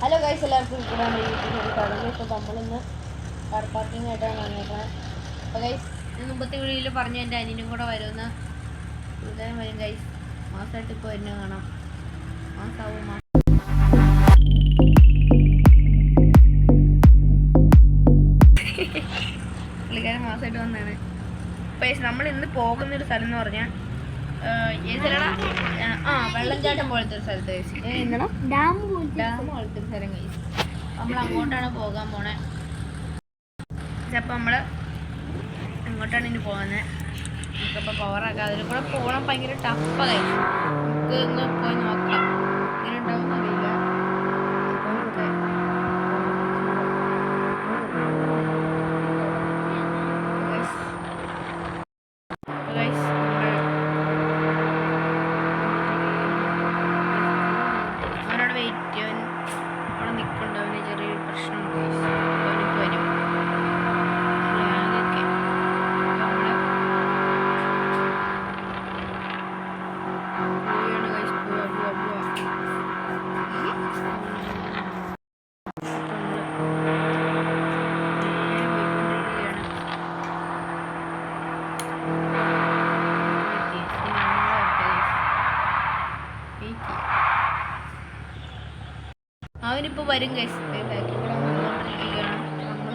Hello guys എല്ലാവർക്കും കൂടാൻ യൂട്യൂബിൽ കാണുന്നത് ഇപ്പോൾ നമ്മളിന്ന് കാർ പാർക്കിംഗ് ആയിട്ടാണ് വന്നേക്കുന്നത് അപ്പോൾ ഗൈസ് മുമ്പത്തെ വീഡിയോയിൽ പറഞ്ഞു എന്റെ അനിയനും കൂടെ വരുമെന്ന് കൂടുതലും വരും ഗൈസ് മാസമായിട്ട് ഇപ്പോൾ എന്നെ കാണാം. മാസമാവും മാസം. പുള്ളിക്കാരൻ മാസമായിട്ട് വന്നതാണ്. അപ്പോൾ നമ്മൾ ഇന്ന് പോകുന്നൊരു സ്ഥലം എന്ന് പറഞ്ഞാൽ ഏത് ആ വെള്ളച്ചാട്ടം പോലത്തെ ഒരു സ്ഥലത്ത് ഗൈസ് എന്താണ് ഡാം ഡാം പോലത്തെ ഒരു സ്ഥലം. കഴിച്ചു നമ്മൾ അങ്ങോട്ടാണ് പോകാൻ പോണേ. ചിലപ്പോൾ നമ്മൾ അങ്ങോട്ടാണ് ഇനി പോകുന്നത് നമുക്കിപ്പോൾ പവറാക്കാം അതിൽ കൂടെ പോകണം ഭയങ്കര ടഫായി നമുക്ക് ഒന്ന് പോയി നോക്കാം. അവനിപ്പോൾ വരും കേസ് വന്നുകൊണ്ടിരിക്കുകയാണ് നമ്മൾ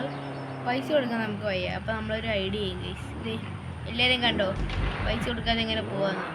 പൈസ കൊടുക്കാൻ നമുക്ക് വയ്യ. അപ്പോൾ നമ്മളൊരു ഐഡിയ ചെയ്യും ഇത് എല്ലാവരും കണ്ടോ? പൈസ കൊടുക്കാതെ എങ്ങനെ പോവാന്ന്.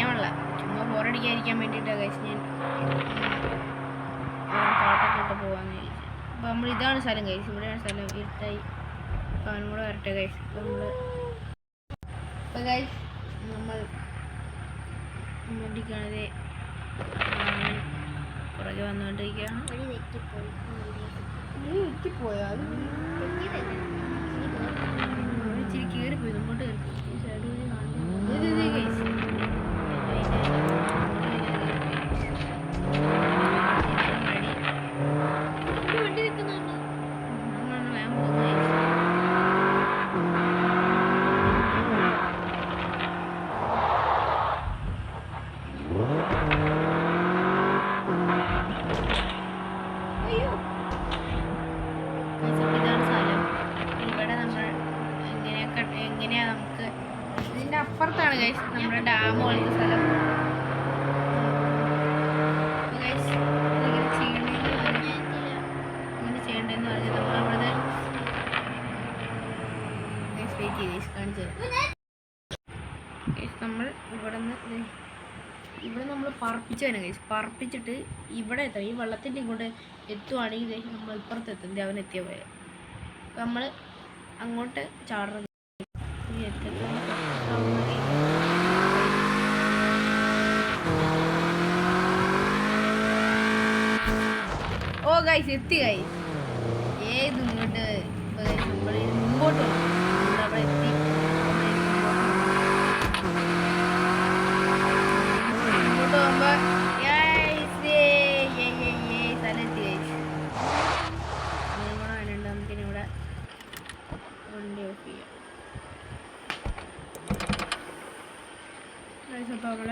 ശരിയാവണില്ല ചുമ്മാ ബോറടിക്കാതിരിക്കാൻ വേണ്ടിയിട്ടാണ് കഴിച്ച് ഞാൻ പാട്ടൊക്കെ ഇട്ട് പോകാമെന്ന് ചോദിച്ചു അപ്പോൾ നമ്മൾ ഇതാണ് സ്ഥലം കഴിച്ച് ഇവിടെയാണ് സ്ഥലം ഇരുട്ടായി അപ്പോൾ അവനും കൂടെ വരട്ടെ കഴിച്ച് നമ്മൾ അപ്പോൾ കഴിച്ച് നമ്മൾ വണ്ടിക്കാണത് പുറകെ വന്നുകൊണ്ടിരിക്കുകയാണ് തെറ്റിപ്പോയി അത് അവിടെ ഇച്ചിരി കയറിപ്പോയി മുമ്പോട്ട് കയറി ഈ സൈഡ് വഴി കാണുന്നില്ല. ഇത് ഇത് guys. നമ്മളാണ് വേഗം പോകുന്നത് guys. Guys, അപ്പോൾ ഇതാണ് സ്ഥലം ഇവിടെ നമ്മൾ എങ്ങനെയൊക്കെ എങ്ങനെയാ നമുക്ക് ഇതിന്റെ അപ്പുറത്താണ് കഴിച്ചത് നമ്മുടെ ഡാം പോലത്തെ സ്ഥലം അപ്പോൾ guys, ഇതെങ്ങനെ ചെയ്യണ്ടേന്ന് പറഞ്ഞ് എങ്ങനെ ചെയ്യണ്ടേന്ന് പറഞ്ഞ് നമ്മൾ അവിടെ വെയിറ്റ് ചെയ്ത് guys, കാണിച്ചു തരാം Guys, നമ്മൾ ഇവിടെ നിന്ന് ഇവിടെ നമ്മൾ പറപ്പിച്ച് വരാം കഴിച്ചു പറപ്പിച്ചിട്ട് ഇവിടെ എത്താം ഈ വെള്ളത്തിന്റെ ഇങ്ങോട്ട് എത്തുവാണെങ്കിൽ നമ്മൾ ഇപ്പുറത്ത് എത്തും. ദേവൻ എത്തിയ പോലെ. നമ്മൾ അങ്ങോട്ട് ചാടുന്നത് ഓ ഗൈസ് എത്തി ഗൈസ് ഏത് ഇങ്ങോട്ട്? മുമ്പോട്ട് പോകണം. നമ്മളവിടെ എത്തി നമ്മൾ മുമ്പോട്ട് പോകണം. ഇങ്ങോട്ട് പോകുമ്പോ guys, yay, yay, yay, yay, സ്ഥലമെത്തി guys. ഇനിയും കൂടെ വരാനുണ്ട്. നമുക്കിനി ഇവിടെ വണ്ടി ഓഫ് ചെയ്യാം Guys, അപ്പൊ നമ്മൾ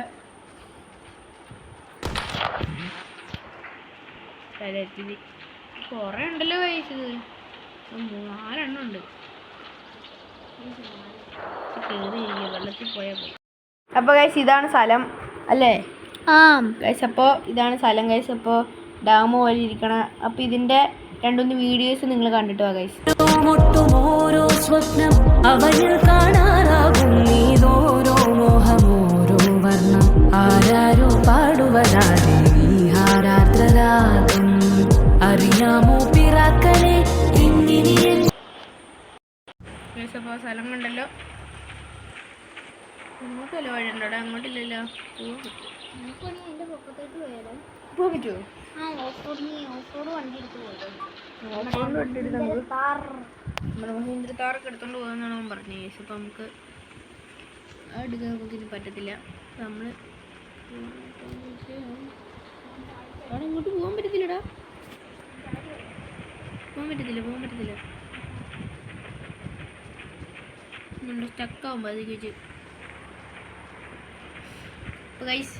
സ്ഥലമെത്തി കൊറേ ഉണ്ടല്ലോ കഴിച്ചത്. നാലെണ്ണം ഉണ്ട്. കേറി വെള്ളത്തിൽ പോയാൽ പോയി അപ്പോൾ കഴിച്ച ഇതാണ് സ്ഥലം അല്ലേ? ആ. കഴിച്ചപ്പോ അപ്പോൾ ഇതാണ് സ്ഥലം കഴിച്ചപ്പോ അപ്പോൾ ഡാം പോലെ ഇരിക്കണം അപ്പോൾ ഇതിന്റെ രണ്ടൊന്ന് വീഡിയോസ് നിങ്ങൾ കണ്ടിട്ട് വാ സ്വപ്നം അവനിൽ കാണാറാകും. നീതോരോ മോഹമോരോ വർണം. ആരാരോ പാടുവരാതെ വിഹാരാദ്രരാഗം അറിയാമോ അപ്പോൾ സ്ഥലം കണ്ടല്ലോ നമുക്കല്ലോ വഴി ഉണ്ടോ അങ്ങോട്ടില്ലല്ലോ. പോകാൻ പറ്റുമോ മഹീന്ദ്ര താറൊക്കെ എടുത്തോണ്ട് പോകാന്നാണ് അവൻ പറഞ്ഞത് ഗൈസ് അപ്പോൾ നമുക്ക് എടുക്കാൻ നമുക്ക് ഇനി പറ്റത്തില്ല. നമ്മൾ അവിടെ ഇങ്ങോട്ട് പോകാൻ പറ്റത്തില്ലടാ. പോകാൻ പറ്റത്തില്ല പോകാൻ പറ്റത്തില്ല. നമ്മുടെ സ്റ്റക്കാവുമ്പോൾ അത് വെച്ച്. അപ്പോൾ ഗൈസ്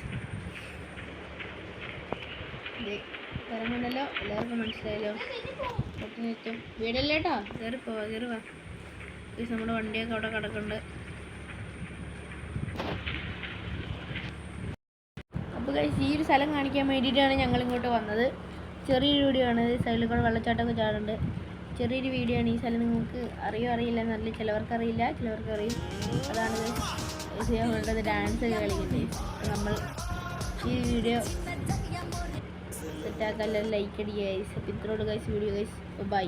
ഇറങ്ങണ്ടല്ലോ എല്ലാവർക്കും മനസ്സിലായല്ലോ. പെട്ടെന്ന് വീടല്ലേട്ടോ വീടല്ലേ കേട്ടോ കയറി പോവാ കയറി ഗൈസ് നമ്മുടെ വണ്ടിയൊക്കെ അവിടെ കിടക്കുന്നുണ്ട്. അപ്പോൾ ഗൈസ് ഈ ഒരു സ്ഥലം കാണിക്കാൻ വേണ്ടിയിട്ടാണ് ഞങ്ങൾ ഇങ്ങോട്ട് വന്നത്. ചെറിയൊരു വീഡിയോ ആണ്. സൈഡിൽ കൂടെ വെള്ളച്ചാട്ടമൊക്കെ ചാടുന്നുണ്ട്. ചെറിയൊരു വീഡിയോ ആണ്. ഈ സ്ഥലം നിങ്ങൾക്ക് അറിയോ അറിയില്ല. നല്ല ചിലവർക്കറിയില്ല. അറിയില്ല ചിലവർക്ക് അതാണ് വേണ്ടത് ഡാൻസ് ഒക്കെ കളിക്കുന്നത് നമ്മൾ ഈ വീഡിയോ സെറ്റാക്കാൻ ലൈക്ക് അടിക്കുക ഗൈസ് ഇത്രയോട് ഗൈസ് വീഡിയോ ഗൈസ് ബൈ